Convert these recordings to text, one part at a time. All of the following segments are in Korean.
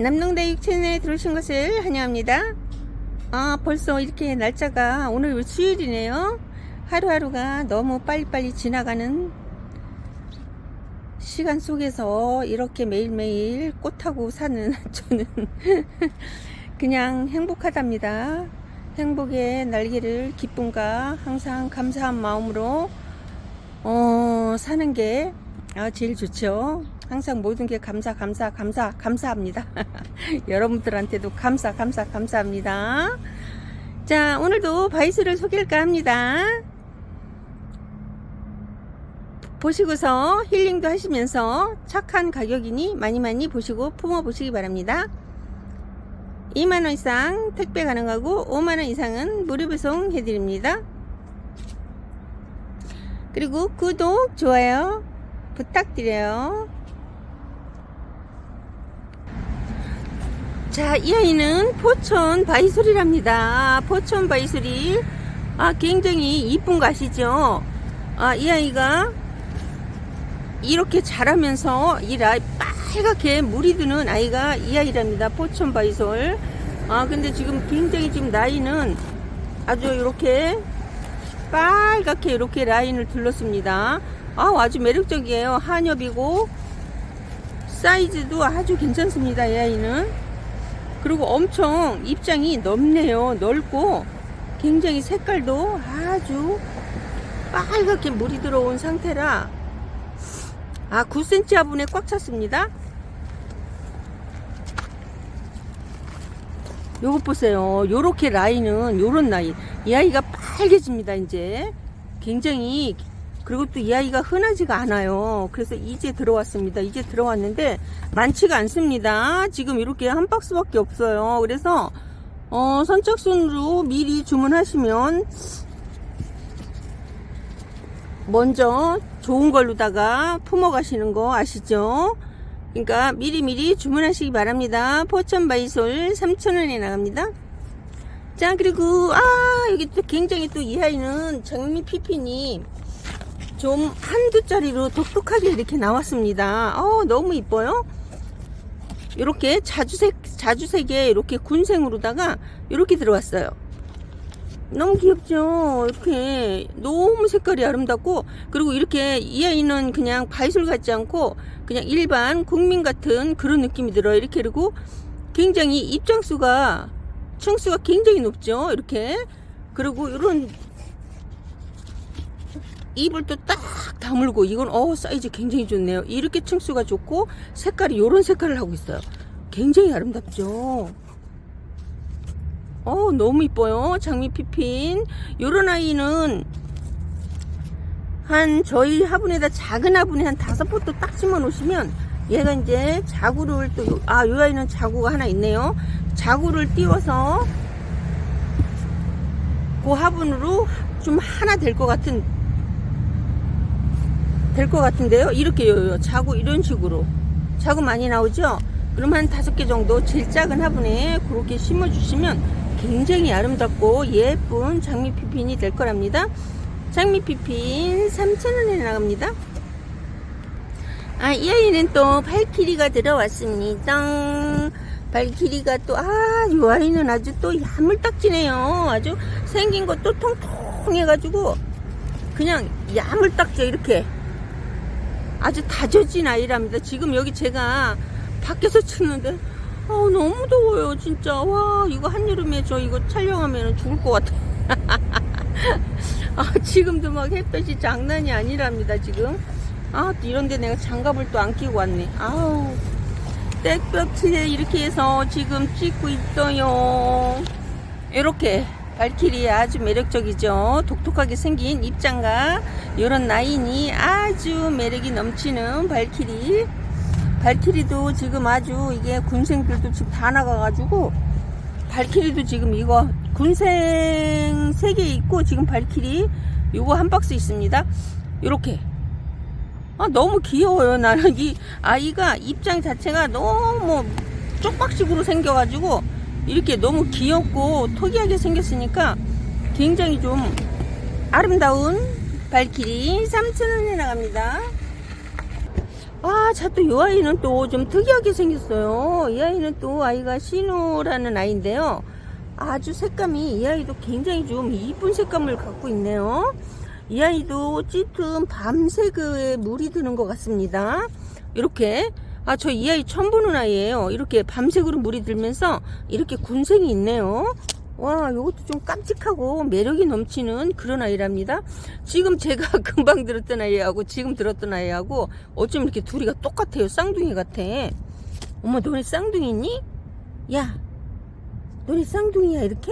남동대 육체에 들어오신 것을 환영합니다. 아, 벌써 이렇게 날짜가 오늘 수요일이네요. 하루하루가 너무 빨리빨리 지나가는 시간 속에서 이렇게 매일매일 꽃하고 사는 저는 그냥 행복하답니다. 행복의 날개를 기쁨과 항상 감사한 마음으로 어, 사는 게 아, 제일 좋죠. 항상 모든 게 감사, 감사, 감사, 감사합니다. 여러분들한테도 감사, 감사, 감사합니다. 자, 오늘도 바이스를 소개할까 합니다. 보시고서 힐링도 하시면서 착한 가격이니 많이 많이 보시고 품어 보시기 바랍니다. 2만원 이상 택배 가능하고 5만원 이상은 무료 배송 해드립니다. 그리고 구독, 좋아요 부탁드려요. 자, 이 아이는 포천 바이솔이랍니다. 포천 바이솔이 아, 굉장히 이쁜 거 아시죠? 아, 이 아이가 이렇게 자라면서 이 라이 빨갛게 물이 드는 아이가 이 아이랍니다. 포천 바이솔. 아, 근데 지금 굉장히 지금 나이는 아주 이렇게 빨갛게 이렇게 라인을 둘렀습니다. 아, 아주 매력적이에요. 한엽이고 사이즈도 아주 괜찮습니다. 이 아이는. 그리고 엄청 입장이 넓네요. 넓고 굉장히 색깔도 아주 빨갛게 물이 들어온 상태라 아 9cm 화분에 꽉 찼습니다. 요것 보세요. 요렇게 라인은 요런 라인. 이 아이가 빨개집니다, 이제. 굉장히 그리고 또 이 아이가 흔하지가 않아요. 그래서 이제 들어왔습니다. 이제 들어왔는데 많지가 않습니다. 지금 이렇게 한 박스밖에 없어요. 그래서 어, 선착순으로 미리 주문하시면 먼저 좋은 걸로다가 품어 가시는 거 아시죠? 그러니까 미리미리 주문하시기 바랍니다. 포천 바이솔 3,000원에 나갑니다. 자, 그리고, 아, 여기 또 굉장히 또 이 아이는 장미 피핀이 좀 한두 짜리로 독특하게 이렇게 나왔습니다. 어, 너무 이뻐요. 이렇게 자주색, 자주색에 이렇게 군생으로다가 이렇게 들어왔어요. 너무 귀엽죠? 이렇게 너무 색깔이 아름답고 그리고 이렇게 이 아이는 그냥 바이솔 같지 않고 그냥 일반 국민 같은 그런 느낌이 들어요. 이렇게 그리고 굉장히 입장수가 층수가 굉장히 높죠. 이렇게 그리고 이런 입을 또 딱 다물고 이건 어 사이즈 굉장히 좋네요. 이렇게 층수가 좋고 색깔이 이런 색깔을 하고 있어요. 굉장히 아름답죠. 어 너무 이뻐요. 장미 피핀. 요런 아이는 한 저희 화분에다 작은 화분에 한 다섯 포트 딱 심어 놓으시면 얘가 이제 자구를 또아요 아이는 자구가 하나 있네요. 자구를 띄워서 그 화분으로 좀 하나 될 것 같은 될 것 같은데요. 이렇게 요요 자구 이런 식으로 자구 많이 나오죠. 그럼 한 다섯 개 정도 제일 작은 화분에 그렇게 심어 주시면 굉장히 아름답고 예쁜 장미 피핀이 될 거랍니다. 장미 피핀 3,000원에 나갑니다. 아, 이 아이는 또 발키리가 들어왔습니다. 발키리가 또, 아, 이 아이는 아주 또 야물딱지네요. 아주 생긴 것도 통통해가지고, 그냥 야물딱져, 이렇게. 아주 다져진 아이랍니다. 지금 여기 제가 밖에서 찍는데, 아 너무 더워요, 진짜. 와, 이거 한여름에 저 이거 촬영하면 죽을 것 같아. 아, 지금도 막 햇볕이 장난이 아니랍니다, 지금. 아, 또 이런데 내가 장갑을 또 안 끼고 왔네. 아우. 땡볕에 이렇게 해서 지금 찍고 있어요. 이렇게 발키리 아주 매력적이죠. 독특하게 생긴 입장과 이런 라인이 아주 매력이 넘치는 발키리. 발키리도 지금 아주 이게 군생들도 지금 다 나가가지고 발키리도 지금 이거 군생 3개 있고 지금 발키리 이거 한 박스 있습니다. 이렇게 아, 너무 귀여워요. 나는 이 아이가 입장 자체가 너무 쪽박식으로 생겨가지고 이렇게 너무 귀엽고 특이하게 생겼으니까 굉장히 좀 아름다운 발키리 3,000원에 나갑니다. 아, 아, 자, 또 이 아이는 또 좀 특이하게 생겼어요. 이 아이는 또 아이가 신우라는 아이인데요. 아주 색감이 이 아이도 굉장히 좀 이쁜 색감을 갖고 있네요. 이 아이도 짙은 밤색에 물이 드는 것 같습니다. 이렇게. 아, 저 이 아이 처음 보는 아이예요. 이렇게 밤색으로 물이 들면서 이렇게 군생이 있네요. 와, 이것도 좀 깜찍하고 매력이 넘치는 그런 아이랍니다. 지금 제가 금방 들었던 아이하고 지금 들었던 아이하고 어쩜 이렇게 둘이가 똑같아요. 쌍둥이 같아. 어머, 너네 쌍둥이니? 야, 너네 쌍둥이야, 이렇게?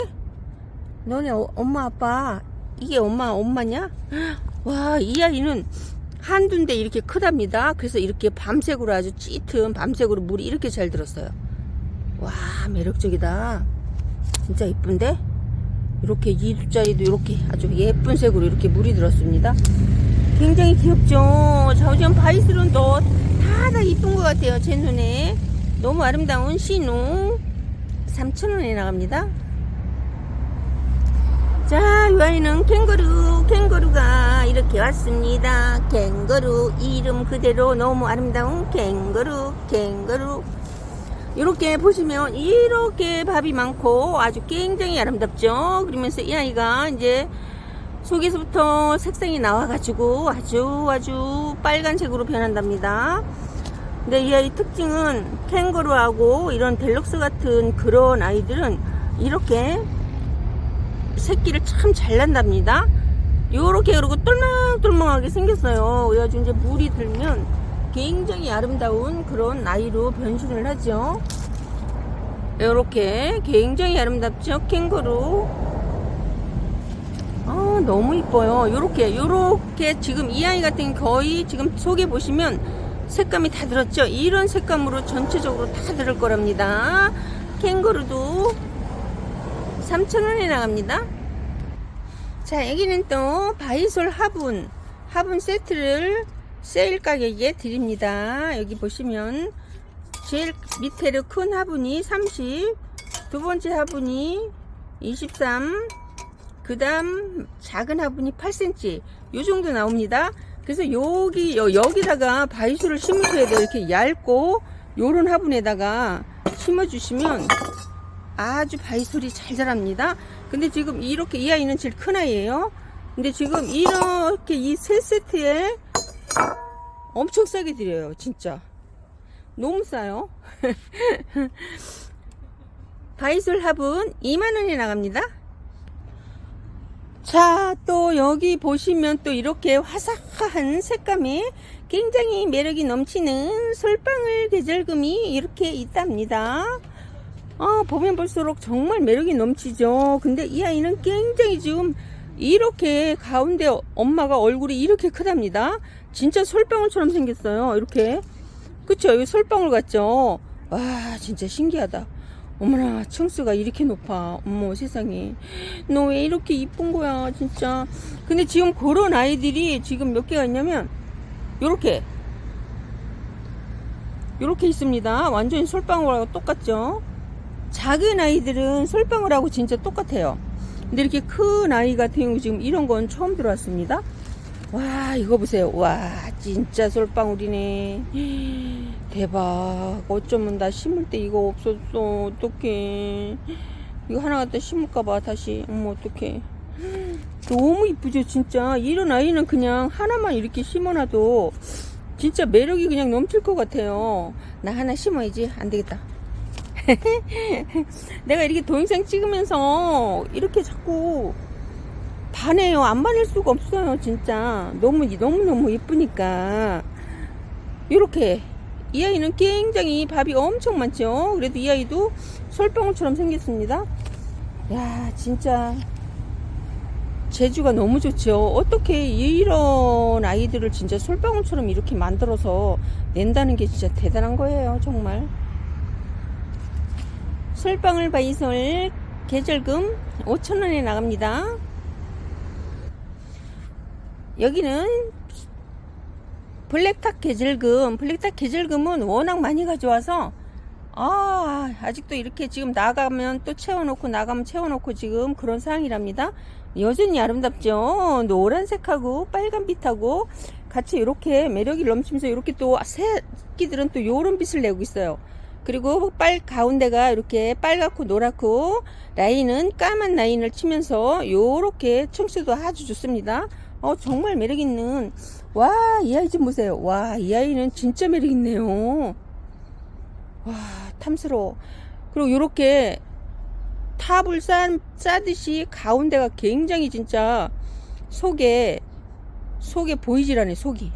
너네 어- 엄마, 아빠, 이게 엄마, 엄마냐? 와, 이 아이는 한두인데 이렇게 크답니다. 그래서 이렇게 밤색으로 아주 짙은 밤색으로 물이 이렇게 잘 들었어요. 와, 매력적이다. 진짜 이쁜데? 이렇게 이 두짜리도 이렇게 아주 예쁜 색으로 이렇게 물이 들었습니다. 굉장히 귀엽죠? 자우지언 바이스론도 다 다 이쁜 것 같아요. 제 눈에. 너무 아름다운 신우. 3,000원에 나갑니다. 자, 이 아이는 캥거루, 캥거루가 이렇게 왔습니다. 캥거루, 이름 그대로 너무 아름다운 캥거루, 캥거루. 이렇게 보시면 이렇게 밥이 많고 아주 굉장히 아름답죠. 그러면서 이 아이가 이제 속에서부터 색상이 나와가지고 아주 아주 빨간색으로 변한답니다. 근데 이 아이 특징은 캥거루하고 이런 델럭스 같은 그런 아이들은 이렇게 새끼를 참 잘 난답니다. 요렇게 그러고 똘망똘망하게 생겼어요. 그래가지고 이제 물이 들면 굉장히 아름다운 그런 아이로 변신을 하죠. 요렇게 굉장히 아름답죠. 캥거루. 아, 너무 이뻐요. 요렇게, 요렇게 지금 이 아이 같은 거의 지금 속에 보시면 색감이 다 들었죠. 이런 색감으로 전체적으로 다 들을 거랍니다. 캥거루도 3,000원에 나갑니다. 자, 여기는 또 바이솔 화분, 화분 세트를 세일 가격에 드립니다. 여기 보시면 제일 밑에로 큰 화분이 30, 두 번째 화분이 23, 그 다음 작은 화분이 8cm 요 정도 나옵니다. 그래서 여기 여, 여기다가 바이솔을 심으셔야 돼요. 이렇게 얇고 요런 화분에다가 심어주시면 아주 바이솔이 잘 자랍니다. 근데 지금 이렇게 이 아이는 제일 큰 아이예요. 근데 지금 이렇게 이 세 세트에 엄청 싸게 드려요. 진짜. 너무 싸요. 바이솔 합은 2만원에 나갑니다. 자, 또 여기 보시면 또 이렇게 화사한 색감이 굉장히 매력이 넘치는 솔방울 계절금이 이렇게 있답니다. 아, 보면 볼수록 정말 매력이 넘치죠. 근데 이 아이는 굉장히 지금 이렇게 가운데 엄마가 얼굴이 이렇게 크답니다. 진짜 솔방울처럼 생겼어요. 이렇게. 그쵸? 여기 솔방울 같죠? 와, 진짜 신기하다. 어머나, 층수가 이렇게 높아. 어머, 세상에. 너 왜 이렇게 이쁜 거야, 진짜. 근데 지금 그런 아이들이 지금 몇 개가 있냐면, 요렇게. 요렇게 있습니다. 완전히 솔방울하고 똑같죠? 작은 아이들은 솔방울 하고 진짜 똑같아요. 근데 이렇게 큰 아이 같은 경우 지금 이런 건 처음 들어왔습니다. 와, 이거 보세요. 와, 진짜 솔방울이네. 대박. 어쩌면 나 심을 때 이거 없었어. 어떡해. 이거 하나 갖다 심을까봐 다시. 어머, 어떡해. 너무 이쁘죠, 진짜. 이런 아이는 그냥 하나만 이렇게 심어놔도 진짜 매력이 그냥 넘칠 것 같아요. 나 하나 심어야지. 안 되겠다. 내가 이렇게 동영상 찍으면서 이렇게 자꾸 반해요. 안 반할 수가 없어요. 진짜. 너무, 너무너무 예쁘니까. 이렇게. 이 아이는 굉장히 밥이 엄청 많죠. 그래도 이 아이도 솔방울처럼 생겼습니다. 야, 진짜. 재주가 너무 좋죠. 어떻게 이런 아이들을 진짜 솔방울처럼 이렇게 만들어서 낸다는 게 진짜 대단한 거예요. 정말. 솔방울 바이솔 계절금 5천원에 나갑니다. 여기는 블랙탁 계절금, 블랙탁 계절금은 워낙 많이 가져와서 아, 아직도 이렇게 지금 나가면 또 채워놓고 나가면 채워놓고 지금 그런 상황이랍니다. 여전히 아름답죠? 노란색하고 빨간빛하고 같이 이렇게 매력이 넘치면서 이렇게 또 새끼들은 또 요런 빛을 내고 있어요. 그리고 빨 가운데가 이렇게 빨갛고 노랗고 라인은 까만 라인을 치면서 요렇게 청수도 아주 좋습니다. 어 정말 매력 있는 와 이 아이 좀 보세요. 와 이 아이는 진짜 매력 있네요. 와 탐스러워. 그리고 요렇게 탑을 싼, 싸듯이 가운데가 굉장히 진짜 속에 속에 보이질 않네 속이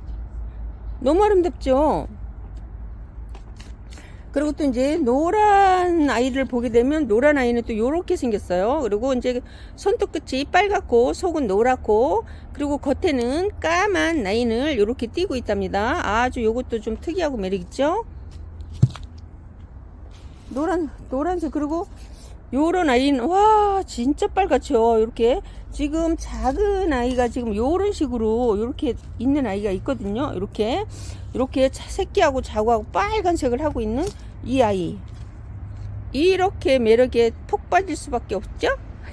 너무 아름답죠 그리고 또 이제 노란 아이를 보게 되면 노란 아이는 또 요렇게 생겼어요. 그리고 이제 손톱 끝이 빨갛고 속은 노랗고 그리고 겉에는 까만 라인을 요렇게 띄고 있답니다. 아주 요것도 좀 특이하고 매력있죠? 노란 노란색 그리고 요런 아이는 와 진짜 빨갛죠? 이렇게. 지금 작은 아이가 지금 요런 식으로 이렇게 있는 아이가 있거든요. 이렇게 이렇게 차- 새끼하고 자구하고 빨간색을 하고 있는 이 아이. 이렇게 매력에 푹 빠질 수밖에 없죠?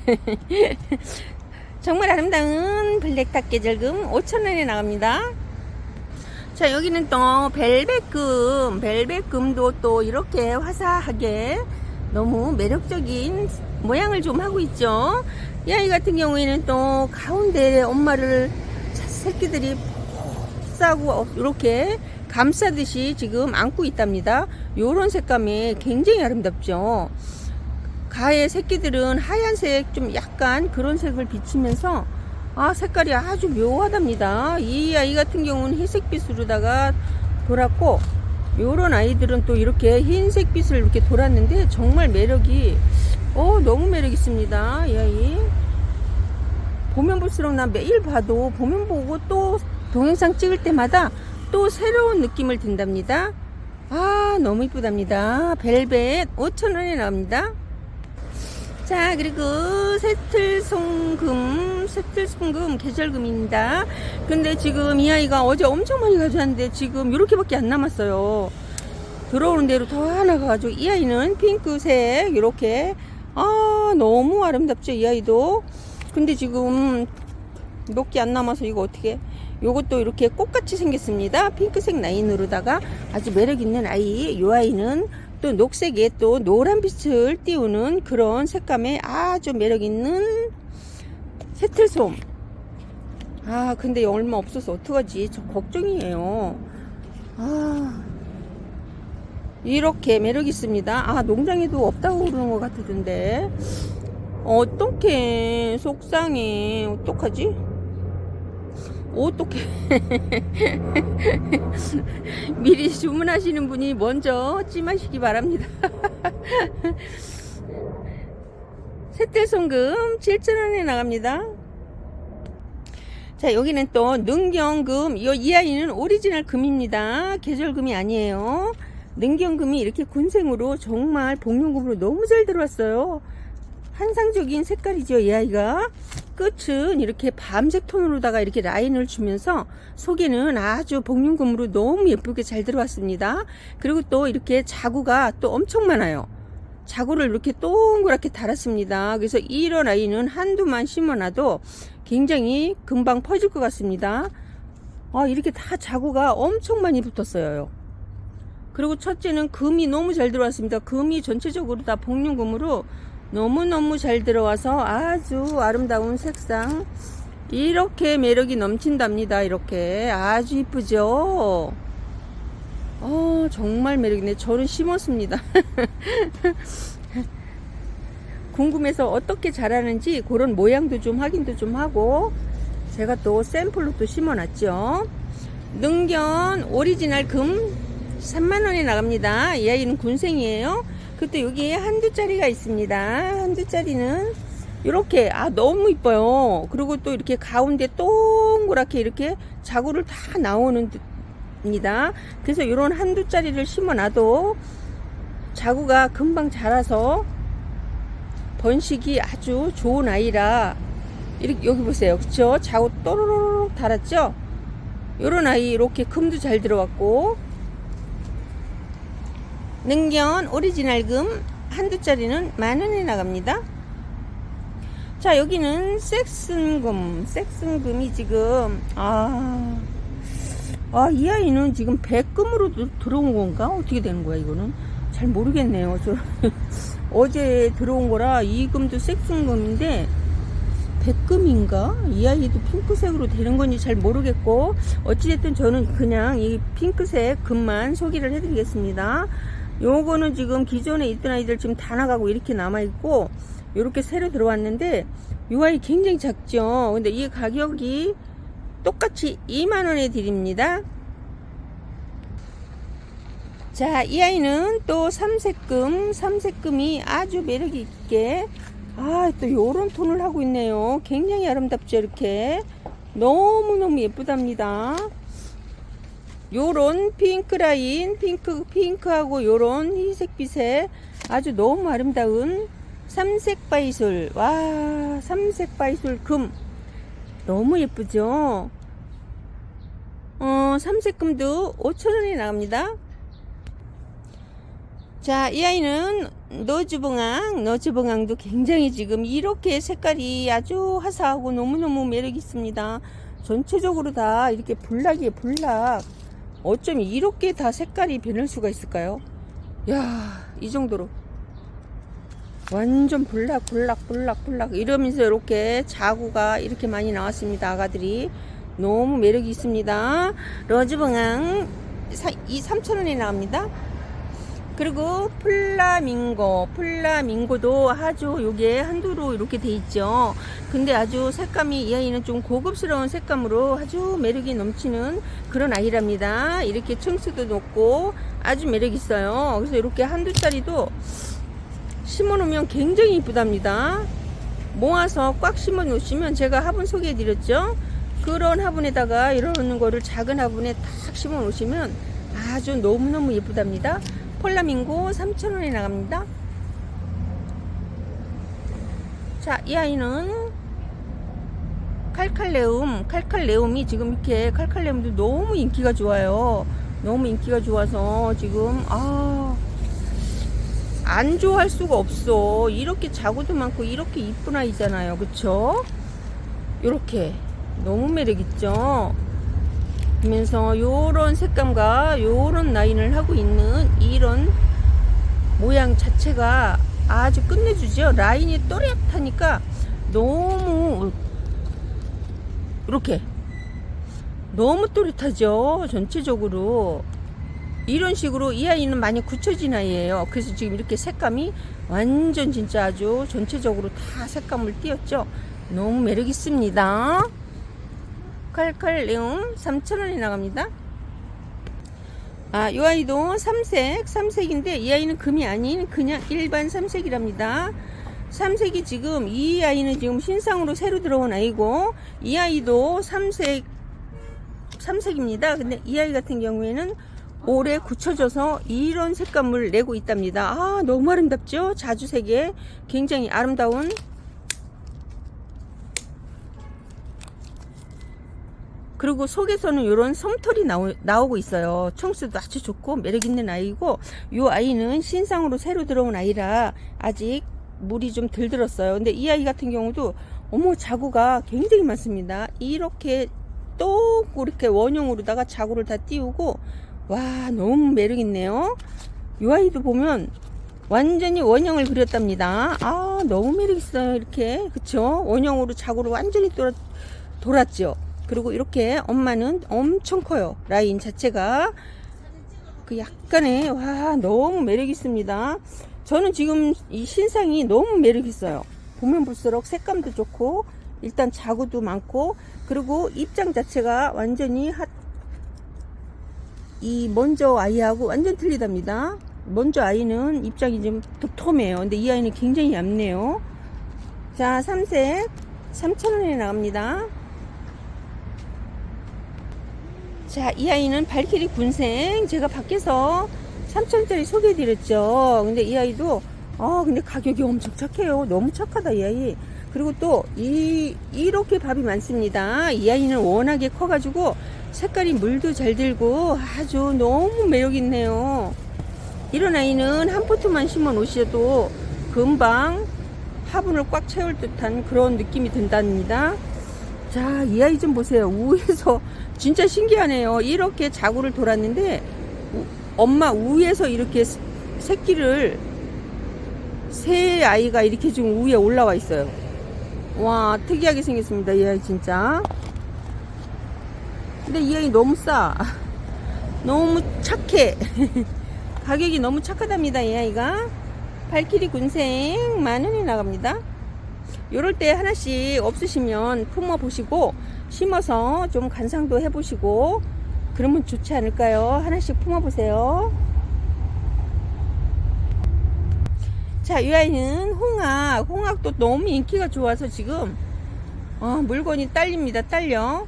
정말 아름다운 블랙탁 계절금 5천원에 나갑니다. 자 여기는 또 벨벳금. 벨벳금도 또 이렇게 화사하게 너무 매력적인 모양을 좀 하고 있죠. 이 아이 같은 경우에는 또 가운데 엄마를 새끼들이 싸고 이렇게 감싸듯이 지금 안고 있답니다. 요런 색감이 굉장히 아름답죠. 가의 새끼들은 하얀색 좀 약간 그런 색을 비치면서 아 색깔이 아주 묘하답니다. 이 아이 같은 경우는 회색빛으로다가 돌았고 요런 아이들은 또 이렇게 흰색 빛을 이렇게 돌았는데 정말 매력이 어 너무 매력 있습니다 이 아이 보면 볼수록 나 매일 봐도 보면 보고 또 동영상 찍을 때마다 또 새로운 느낌을 든답니다. 아 너무 이쁘답니다. 벨벳 5천원에 나옵니다. 자 그리고 새틀송금 새틀송금 계절금입니다. 근데 지금 이 아이가 어제 엄청 많이 가져왔는데 지금 이렇게밖에 안 남았어요. 들어오는 대로 더 하나 가가지고 이 아이는 핑크색 이렇게. 아 너무 아름답죠 이 아이도. 근데 지금 몇 개 안 남아서 이거 어떻게 요것도 이렇게 꽃같이 생겼습니다. 핑크색 라인으로다가 아주 매력 있는 아이 이 아이는 또 녹색에 또 노란 빛을 띄우는 그런 색감에 아주 매력 있는 새틀솜. 아 근데 얼마 없어서 어떡하지? 저 걱정이에요. 아 이렇게 매력 있습니다. 아 농장에도 없다고 그러는 것 같던데. 어떡해 속상해. 어떡하지 어떡해. 미리 주문하시는 분이 먼저 찜하시기 바랍니다. 새떼송금 7,000원에 나갑니다. 자 여기는 또 능경금. 이, 이 아이는 오리지널 금입니다. 계절금이 아니에요. 능경금이 이렇게 군생으로 정말 복륜금으로 너무 잘 들어왔어요 환상적인 색깔이죠 이 아이가. 끝은 이렇게 밤색 톤으로다가 이렇게 라인을 주면서 속에는 아주 복륜금으로 너무 예쁘게 잘 들어왔습니다. 그리고 또 이렇게 자구가 또 엄청 많아요. 자구를 이렇게 동그랗게 달았습니다. 그래서 이런 아이는 한두만 심어놔도 굉장히 금방 퍼질 것 같습니다. 아 이렇게 다 자구가 엄청 많이 붙었어요. 그리고 첫째는 금이 너무 잘 들어왔습니다. 금이 전체적으로 다 복륜금으로 너무너무 잘 들어와서 아주 아름다운 색상. 이렇게 매력이 넘친답니다 이렇게. 아주 이쁘죠? 어 정말 매력이네. 저는 심었습니다. 궁금해서 어떻게 자라는지 그런 모양도 좀 확인도 좀 하고 제가 또 샘플로 또 심어놨죠. 능견 오리지널 금 3만원에 나갑니다. 이 아이는 군생이에요 그때 여기에 한두 짜리가 있습니다. 한두 짜리는 이렇게 아 너무 이뻐요. 그리고 또 이렇게 가운데 동그랗게 이렇게 자구를 다 나오는 니다 그래서 이런 한두 짜리를 심어놔도 자구가 금방 자라서 번식이 아주 좋은 아이라 이렇게 여기 보세요. 그쵸? 자구 또르르륵 달았죠? 요런 아이 이렇게 금도 잘 들어왔고 능견 오리지널 금 한두 짜리는 만 원에 나갑니다. 자, 여기는 섹슨금, 섹슨금이 지금, 아, 아, 이 아이는 지금 백금으로 도- 들어온 건가? 어떻게 되는 거야, 이거는? 잘 모르겠네요. 저, 어제 들어온 거라 이 금도 섹슨금인데, 백금인가? 이 아이도 핑크색으로 되는 건지 잘 모르겠고, 어찌됐든 저는 그냥 이 핑크색 금만 소개를 해드리겠습니다. 요거는 지금 기존에 있던 아이들 지금 다 나가고 이렇게 남아있고, 요렇게 새로 들어왔는데, 요 아이 굉장히 작죠? 근데 이 가격이 똑같이 2만원에 드립니다. 자, 이 아이는 또 삼색금, 삼색금이 아주 매력이 있게, 아, 또 요런 톤을 하고 있네요. 굉장히 아름답죠, 이렇게. 너무너무 예쁘답니다. 요런 핑크 라인, 핑크, 핑크하고 요런 희색빛의 아주 너무 아름다운 삼색 바이솔. 와, 삼색 바이솔 금. 너무 예쁘죠? 어, 삼색 금도 5천원에 나갑니다. 자, 이 아이는 노즈봉황, 노즈봉황도 굉장히 지금 이렇게 색깔이 아주 화사하고 너무너무 매력 있습니다. 전체적으로 다 이렇게 블락이에요, 블락. 어쩜 이렇게 다 색깔이 변할 수가 있을까요? 야, 이 정도로. 완전 블락, 블락, 블락, 블락. 이러면서 이렇게 자구가 이렇게 많이 나왔습니다, 아가들이. 너무 매력이 있습니다. 러즈봉황, 이 3,000원에 나옵니다. 그리고 플라밍고, 플라밍고도 아주 요게 한두로 이렇게 돼 있죠. 근데 아주 색감이 이 아이는 좀 고급스러운 색감으로 아주 매력이 넘치는 그런 아이랍니다. 이렇게 층수도 높고 아주 매력 있어요. 그래서 이렇게 한두 짜리도 심어 놓으면 굉장히 이쁘답니다. 모아서 꽉 심어 놓으시면 제가 화분 소개해 드렸죠. 그런 화분에다가 이런 거를 작은 화분에 탁 심어 놓으시면 아주 너무너무 예쁘답니다. 폴라밍고 3,000원에 나갑니다. 자, 이 아이는 칼칼레움, 칼칼레움이 지금 이렇게 칼칼레움도 너무 인기가 좋아요. 너무 인기가 좋아서 지금 아, 안 좋아할 수가 없어. 이렇게 자구도 많고 이렇게 이쁜 아이잖아요. 그쵸? 요렇게 너무 매력 있죠? 그러면서 요런 색감과 요런 라인을 하고 있는 이런 모양 자체가 아주 끝내주죠. 라인이 또렷하니까 너무 이렇게 너무 또렷하죠. 전체적으로 이런 식으로 이 아이는 많이 굳혀진 아이예요. 그래서 지금 이렇게 색감이 완전 진짜 아주 전체적으로 다 색감을 띄었죠. 너무 매력 있습니다. 칼칼레움 3,000원에 나갑니다. 아, 이 아이도 삼색, 삼색인데 이 아이는 금이 아닌 그냥 일반 삼색이랍니다. 삼색이 지금 이 아이는 지금 신상으로 새로 들어온 아이고 이 아이도 삼색 삼색입니다. 근데 이 아이 같은 경우에는 올해 굳혀져서 이런 색감을 내고 있답니다. 아, 너무 아름답죠? 자주색에 굉장히 아름다운 그리고 속에서는 이런 솜털이 나오, 나오고 있어요. 청수도 아주 좋고 매력 있는 아이고 이 아이는 신상으로 새로 들어온 아이라 아직 물이 좀 덜 들었어요. 근데 이 아이 같은 경우도 어머 자구가 굉장히 많습니다. 이렇게 또 이렇게 원형으로다가 자구를 다 띄우고 와 너무 매력 있네요. 이 아이도 보면 완전히 원형을 그렸답니다. 아 너무 매력 있어요. 이렇게 그쵸? 원형으로 자구를 완전히 돌아, 돌았죠. 그리고 이렇게 엄마는 엄청 커요. 라인 자체가. 그 약간의, 와, 너무 매력 있습니다. 저는 지금 이 신상이 너무 매력 있어요. 보면 볼수록 색감도 좋고, 일단 자구도 많고, 그리고 입장 자체가 완전히 핫, 이 먼저 아이하고 완전 틀리답니다. 먼저 아이는 입장이 좀 도톰해요. 근데 이 아이는 굉장히 얇네요. 자, 삼색 3,000원에 나갑니다. 자, 이 아이는 발키리 군생. 제가 밖에서 3천원짜리 소개해드렸죠. 근데 이 아이도, 아, 근데 가격이 엄청 착해요. 너무 착하다, 이 아이. 그리고 또, 이, 이렇게 밥이 많습니다. 이 아이는 워낙에 커가지고, 색깔이 물도 잘 들고, 아주 너무 매력있네요. 이런 아이는 한 포트만 심어 놓으셔도 금방 화분을 꽉 채울 듯한 그런 느낌이 든답니다. 자, 이 아이 좀 보세요. 우에서 진짜 신기하네요. 이렇게 자구를 돌았는데 우- 엄마 우에서 이렇게 새- 새끼를 새 아이가 이렇게 지금 위에 올라와 있어요. 와, 특이하게 생겼습니다. 이 아이 진짜. 근데 이 아이 너무 싸. 너무 착해. 가격이 너무 착하답니다. 이 아이가. 발키리 군생 만 원이 나갑니다. 요럴 때 하나씩 없으시면 품어 보시고 심어서 좀 간상도 해 보시고 그러면 좋지 않을까요? 하나씩 품어 보세요. 자, 이 아이는 홍학. 홍학도 너무 인기가 좋아서 지금 어, 물건이 딸립니다. 딸려.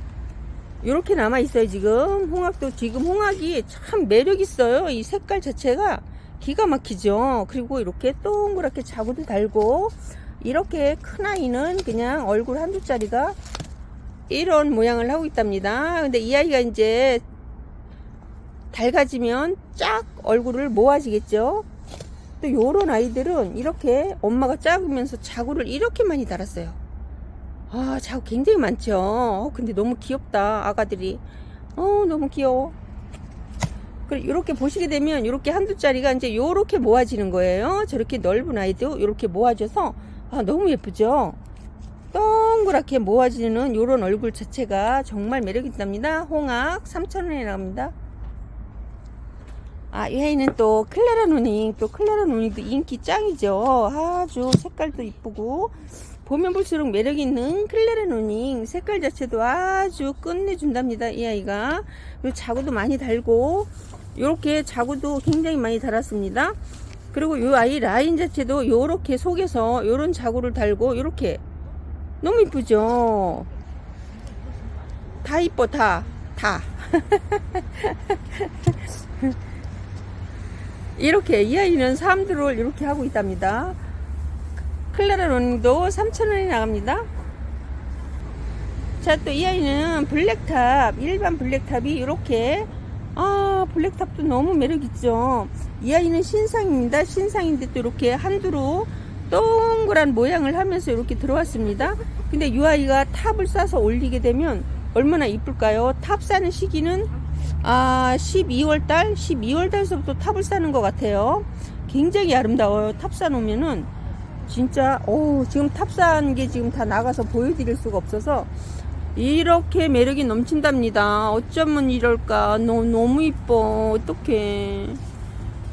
요렇게 남아 있어요, 지금. 홍학도 지금 홍학이 참 매력 있어요. 이 색깔 자체가 기가 막히죠. 그리고 이렇게 동그랗게 자구도 달고 이렇게 큰 아이는 그냥 얼굴 한두 짜리가 이런 모양을 하고 있답니다. 근데 이 아이가 이제 달가지면 쫙 얼굴을 모아지겠죠. 또 요런 아이들은 이렇게 엄마가 작으면서 자구를 이렇게 많이 달았어요. 아, 자구 굉장히 많죠. 어, 근데 너무 귀엽다, 아가들이. 어, 너무 귀여워. 그리고 이렇게 보시게 되면 이렇게 한두 짜리가 이제 요렇게 모아지는 거예요. 저렇게 넓은 아이도 이렇게 모아져서 아, 너무 예쁘죠? 동그랗게 모아지는 요런 얼굴 자체가 정말 매력있답니다. 홍학 3,000원에 나갑니다. 아, 이 아이는 또 클라라 누닝, 또 클라라 누닝도 인기 짱이죠. 아주 색깔도 이쁘고, 보면 볼수록 매력있는 클라라 누닝, 색깔 자체도 아주 끝내준답니다. 이 아이가. 그리고 자구도 많이 달고, 요렇게 자구도 굉장히 많이 달았습니다. 그리고 이 아이 라인 자체도 요렇게 속에서 요런 자구를 달고, 요렇게. 너무 이쁘죠? 다 이뻐, 다. 다. 이렇게 이 아이는 사람들을 이렇게 하고 있답니다. 클라라 론도 3,000원이 나갑니다. 자, 또 이 아이는 블랙탑, 일반 블랙탑이 이렇게, 아, 블랙탑도 너무 매력있죠. 이 아이는 신상입니다. 신상인데 또 이렇게 한두로 동그란 모양을 하면서 이렇게 들어왔습니다. 근데 이 아이가 탑을 싸서 올리게 되면 얼마나 이쁠까요? 탑 싸는 시기는 아, 12월 달, 12월 달서부터 탑을 싸는 것 같아요. 굉장히 아름다워요. 탑 싸놓으면은 진짜, 오, 지금 탑 싸는 게 지금 다 나가서 보여드릴 수가 없어서 이렇게 매력이 넘친답니다. 어쩌면 이럴까? 너, 너무 이뻐. 어떡해.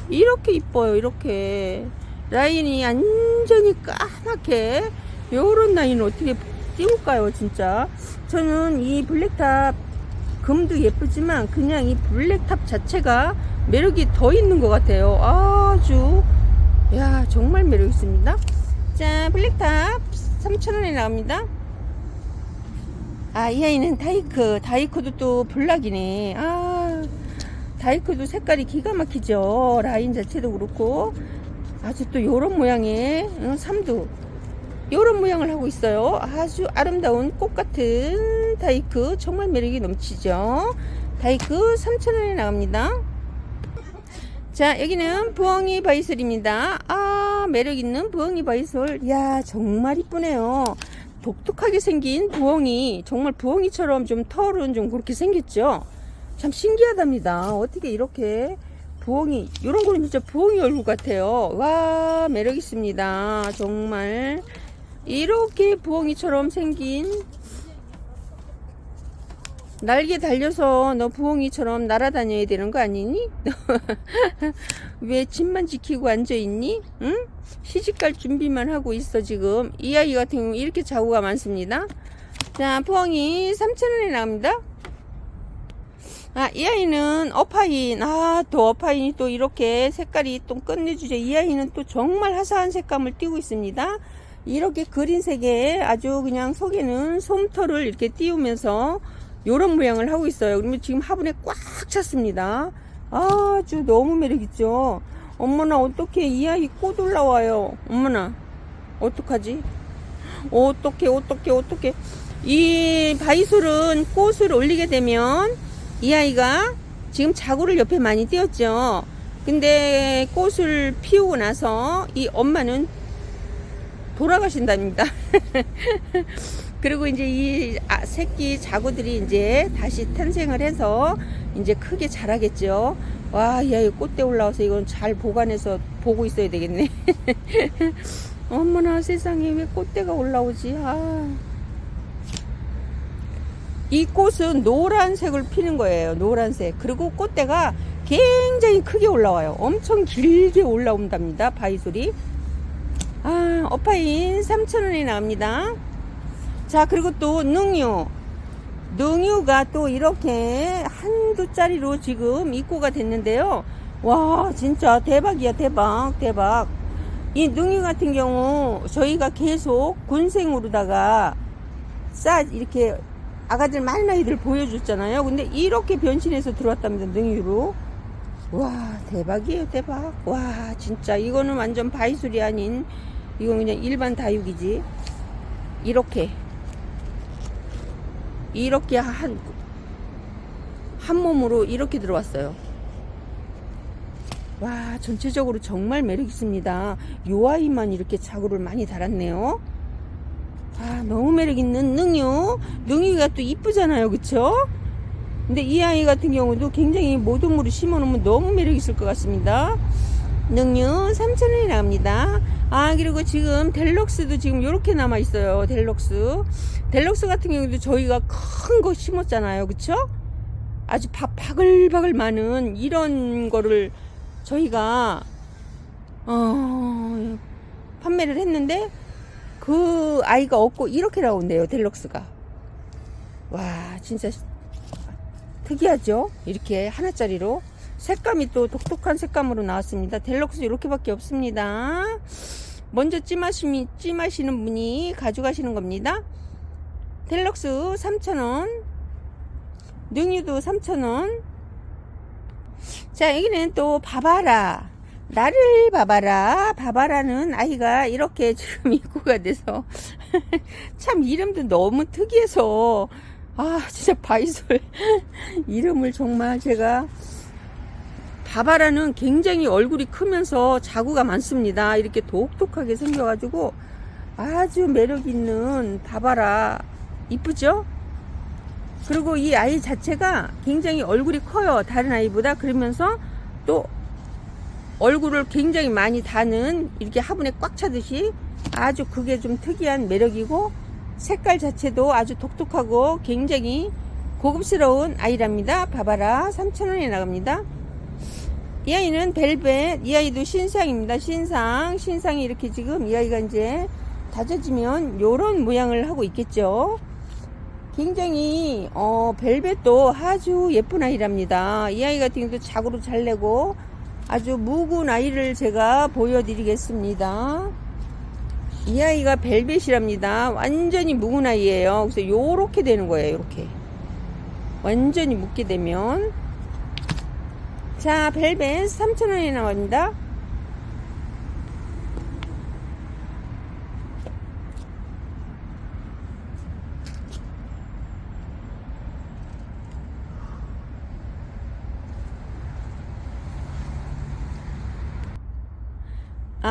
이렇게 이뻐요. 이렇게. 라인이 완전히 까맣게. 요런 라인을 어떻게 띄울까요? 진짜. 저는 이 블랙탑 금도 예쁘지만 그냥 이 블랙탑 자체가 매력이 더 있는 것 같아요. 아주 야 정말 매력 있습니다. 자 블랙탑 3,000원에 나갑니다. 아이 아이는 다이크 다이크도 또 블락이네. 아 다이크도 색깔이 기가 막히죠. 라인 자체도 그렇고 아주 또 요런 모양의 응, 삼두 요런 모양을 하고 있어요. 아주 아름다운 꽃 같은 다이크 정말 매력이 넘치죠. 다이크 3,000원에 나갑니다. 자, 여기는 부엉이 바이솔입니다. 아, 매력 있는 부엉이 바이솔. 야, 정말 이쁘네요. 독특하게 생긴 부엉이. 정말 부엉이처럼 좀 털은 좀 그렇게 생겼죠. 참 신기하답니다. 어떻게 이렇게 부엉이, 이런 거는 진짜 부엉이 얼굴 같아요. 와, 매력 있습니다. 정말. 이렇게 부엉이처럼 생긴 날개 달려서 너 부엉이처럼 날아다녀야 되는 거 아니니? 왜 집만 지키고 앉아있니? 응? 시집갈 준비만 하고 있어 지금 이 아이 같은 경우 이렇게 자구가 많습니다 자 부엉이 3,000원에 나갑니다 아, 이 아이는 어파인. 아, 또 어파인이 또 이렇게 색깔이 또 끝내주죠. 이 아이는 또 정말 화사한 색감을 띄고 있습니다. 이렇게 그린색에 아주 그냥 속에는 솜털을 이렇게 띄우면서 요런 모양을 하고 있어요. 그러면 지금 화분에 꽉 찼습니다. 아주 너무 매력있죠. 어머나, 어떻게 이 아이 꽃 올라와요. 어머나, 어떡하지? 어떻게, 어떻게, 어떻게. 이 바이솔은 꽃을 올리게 되면 이 아이가 지금 자구를 옆에 많이 띄었죠. 근데 꽃을 피우고 나서 이 엄마는 돌아가신답니다. 그리고 이제 이 아- 새끼 자구들이 이제 다시 탄생을 해서 이제 크게 자라겠죠. 와, 야, 이 꽃대 올라와서 이건 잘 보관해서 보고 있어야 되겠네. 어머나 세상에 왜 꽃대가 올라오지? 아. 이 꽃은 노란색을 피는 거예요. 노란색. 그리고 꽃대가 굉장히 크게 올라와요. 엄청 길게 올라온답니다. 바이솔이. 아, 어파인 3,000원이 나옵니다. 자, 그리고 또 능유. 능유가 또 이렇게 한두 짜리로 지금 입고가 됐는데요. 와, 진짜 대박이야, 대박, 대박. 이 능유 같은 경우 저희가 계속 군생으로다가 싸, 이렇게 아가들 아이들 보여줬잖아요. 근데 이렇게 변신해서 들어왔답니다, 능유로. 와, 대박이에요, 대박. 와, 진짜 이거는 완전 바이술이 아닌, 이건 그냥 일반 다육이지. 이렇게. 이렇게 한, 한 몸으로 이렇게 들어왔어요. 와, 전체적으로 정말 매력 있습니다. 요 아이만 이렇게 자구를 많이 달았네요. 아, 너무 매력 있는 능유. 능유가 또 이쁘잖아요. 그쵸? 근데 이 아이 같은 경우도 굉장히 모둠으로 심어놓으면 너무 매력 있을 것 같습니다. 능유 3,000원이 나옵니다. 아, 그리고 지금 델럭스도 지금 이렇게 남아있어요. 델럭스. 델럭스 같은 경우도 저희가 큰 거 심었잖아요. 그쵸? 아주 바, 바글바글 많은 이런 거를 저희가, 어, 판매를 했는데, 그 아이가 없고 이렇게 나온대요. 델럭스가. 와, 진짜 특이하죠? 이렇게 하나짜리로. 색감이 또 독특한 색감으로 나왔습니다. 델럭스 이렇게밖에 없습니다. 먼저 찜하시, 찜하시는 분이 가져가시는 겁니다. 델럭스 3,000원. 능유도 3,000원. 자, 여기는 또 바바라. 나를 봐봐라. 바바라는 아이가 이렇게 지금 입고가 돼서 참 이름도 너무 특이해서 아 진짜 바이솔 이름을 정말 제가 바바라는 굉장히 얼굴이 크면서 자구가 많습니다. 이렇게 독특하게 생겨가지고 아주 매력 있는 바바라 이쁘죠? 그리고 이 아이 자체가 굉장히 얼굴이 커요. 다른 아이보다 그러면서 또 얼굴을 굉장히 많이 다는 이렇게 화분에 꽉 차듯이 아주 그게 좀 특이한 매력이고 색깔 자체도 아주 독특하고 굉장히 고급스러운 아이랍니다. 봐봐라 3,000원에 나갑니다. 이 아이는 벨벳 이 아이도 신상입니다. 신상 신상이 이렇게 지금 이 아이가 이제 다져지면 요런 모양을 하고 있겠죠. 굉장히 어 벨벳도 아주 예쁜 아이랍니다. 이 아이 같은 경우도 자구로 잘 내고 아주 묵은 아이를 제가 보여드리겠습니다. 이 아이가 벨벳이랍니다. 완전히 묵은 아이예요. 그래서 요렇게 되는 거예요. 요렇게. 완전히 묵게 되면. 자, 벨벳 3,000원에 나옵니다.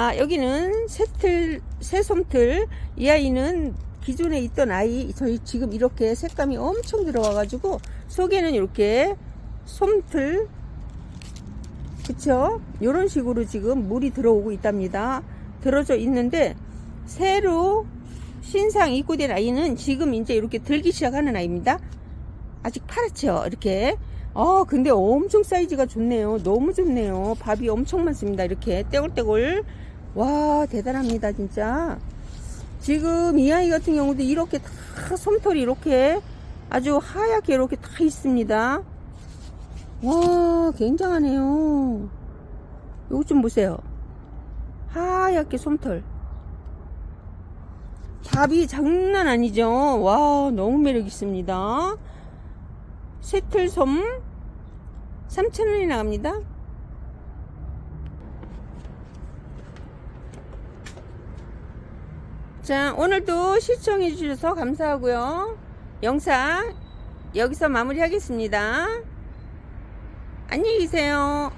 아, 여기는 새틀, 새솜틀. 이 아이는 기존에 있던 아이, 저희 지금 이렇게 색감이 엄청 들어와 가지고, 속에는 이렇게 솜틀, 그쵸? 요런 식으로 지금 물이 들어오고 있답니다. 들어져 있는데, 새로 신상 입고된 아이는 지금 이제 이렇게 들기 시작하는 아이입니다. 아직 파랗죠? 이렇게. 아, 근데 엄청 사이즈가 좋네요. 너무 좋네요. 밥이 엄청 많습니다. 이렇게 떼굴떼굴. 와, 대단합니다, 진짜. 지금 이 아이 같은 경우도 이렇게 다 솜털이 이렇게 아주 하얗게 이렇게 다 있습니다. 와, 굉장하네요. 요거 좀 보세요. 하얗게 솜털. 밥이 장난 아니죠? 와, 너무 매력 있습니다. 새틀솜 3,000원이 나갑니다. 자, 오늘도 시청해 주셔서 감사하고요. 영상 여기서 마무리하겠습니다. 안녕히 계세요.